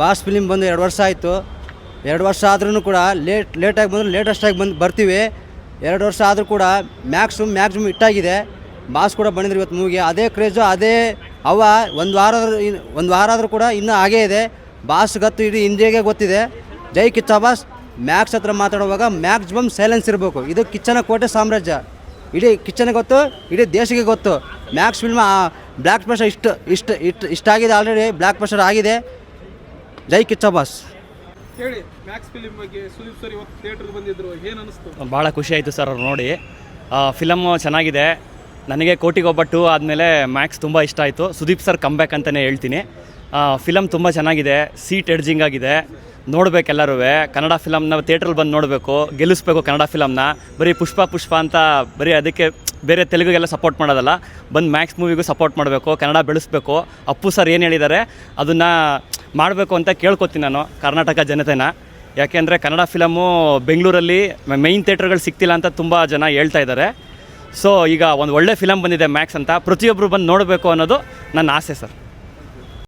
Boss film ಬಂದು ಎರಡು ವರ್ಷ ಆಯಿತು. ಎರಡು ವರ್ಷ ಆದ್ರೂ ಕೂಡ ಲೇಟ್, ಲೇಟಾಗಿ ಬಂದರೂ ಲೇಟೆಸ್ಟಾಗಿ ಬಂದು ಬರ್ತೀವಿ. ಎರಡು ವರ್ಷ ಆದರೂ ಕೂಡ ಮ್ಯಾಕ್ಸಿಮಮ್ ಮ್ಯಾಕ್ಸಿಮಮ್ ಇಟ್ಟಾಗಿದೆ ಬಾಸ್ ಕೂಡ ಬಂದಿದ್ರು ಇವತ್ತು ಮೂವಿಗೆ. ಅದೇ ಕ್ರೇಜು ಅದೇ ಅವ ಒಂದು ವಾರ ಒಂದು ವಾರ ಆದರೂ ಕೂಡ ಇನ್ನೂ ಹಾಗೇ ಇದೆ. ಬಾಸ್ ಗತ್ತು ಇಡೀ ಇಂಡಿಯಾಗೆ ಗೊತ್ತಿದೆ. ಜೈ ಕಿಚ್ಚ ಬಾಸ್. ಮ್ಯಾಕ್ಸ್ ಹತ್ರ ಮಾತಾಡುವಾಗ ಮ್ಯಾಕ್ಸಿಮಮ್ ಸೈಲೆನ್ಸ್ ಇರಬೇಕು. ಇದು ಕಿಚ್ಚನ ಕೋಟೆ ಸಾಮ್ರಾಜ್ಯ. ಇಡೀ ಕಿಚ್ಚನಿಗೆ ಗೊತ್ತು, ಇಡೀ ದೇಶಕ್ಕೆ ಗೊತ್ತು. ಮ್ಯಾಕ್ಸ್ ಫಿಲ್ಮ್ ಬ್ಲ್ಯಾಕ್ ಪ್ರೆಷರ್ ಇಷ್ಟು ಇಷ್ಟು ಇಷ್ಟು ಇಷ್ಟಾಗಿದೆ ಆಲ್ರೆಡಿ ಬ್ಲ್ಯಾಕ್ ಪ್ರೆಷರ್ ಆಗಿದೆ. ಜೈ ಕಿಚ್ಚ ಬಾಸ್. ಹೇಳಿ ಮ್ಯಾಕ್ಸ್ ಫಿಲಿಂ ಬಗ್ಗೆ ಸುದೀಪ್ ಸರ್ ಇವತ್ತು ಥಿಯೇಟರ್ ಬಂದಿದ್ರು ಏನು ಅನಿಸ್ತು? ಭಾಳ ಖುಷಿ ಆಯಿತು ಸರ್ ಅವ್ರು ನೋಡಿ. ಫಿಲಮ್ ಚೆನ್ನಾಗಿದೆ. ನನಗೆ ಕೋಟಿಗೊಬ್ಬ ಟೂ ಆದಮೇಲೆ ಮ್ಯಾಕ್ಸ್ ತುಂಬ ಇಷ್ಟ ಆಯಿತು. ಸುದೀಪ್ ಸರ್ ಕಮ್ಬ್ಯಾಕ್ ಅಂತಲೇ ಹೇಳ್ತೀನಿ. ಫಿಲಮ್ ತುಂಬ ಚೆನ್ನಾಗಿದೆ. ಸೀಟ್ ಎಡ್ಜಿಂಗ್ ಆಗಿದೆ. ನೋಡಬೇಕೆಲ್ಲರೂ ಕನ್ನಡ ಫಿಲಮ್ನ ಥಿಯೇಟ್ರಲ್ಲಿ ಬಂದು ನೋಡಬೇಕು. ಗೆಲ್ಲಿಸ್ಬೇಕು ಕನ್ನಡ ಫಿಲಮ್ನ ಬರೀ ಪುಷ್ಪ ಪುಷ್ಪ ಅಂತ ಬರೀ ಅದಕ್ಕೆ ಬೇರೆ ತೆಲುಗಿಗೆಲ್ಲ ಸಪೋರ್ಟ್ ಮಾಡೋದಲ್ಲ. ಬಂದು ಮ್ಯಾಕ್ಸ್ ಮೂವಿಗೂ ಸಪೋರ್ಟ್ ಮಾಡಬೇಕು. ಕನ್ನಡ ಬೆಳೆಸ್ಬೇಕು. ಅಪ್ಪು ಸರ್ ಏನು ಹೇಳಿದ್ದಾರೆ ಅದನ್ನು ಮಾಡಬೇಕು ಅಂತ ಕೇಳ್ಕೊತೀನಿ ನಾನು ಕರ್ನಾಟಕ ಜನತೆನ. ಯಾಕೆಂದರೆ ಕನ್ನಡ ಫಿಲಮು ಬೆಂಗಳೂರಲ್ಲಿ ಮೈನ್ ಥಿಯೇಟರ್ಗಳು ಸಿಗ್ತಿಲ್ಲ ಅಂತ ತುಂಬ ಜನ ಹೇಳ್ತಾ ಇದ್ದಾರೆ ಸೊ ಈಗ ಒಂದು ಒಳ್ಳೆ ಫಿಲಮ್ ಬಂದಿದೆ ಮ್ಯಾಕ್ಸ್ ಅಂತ. ಪ್ರತಿಯೊಬ್ಬರು ಬಂದು ನೋಡಬೇಕು ಅನ್ನೋದು ನನ್ನ ಆಸೆ ಸರ್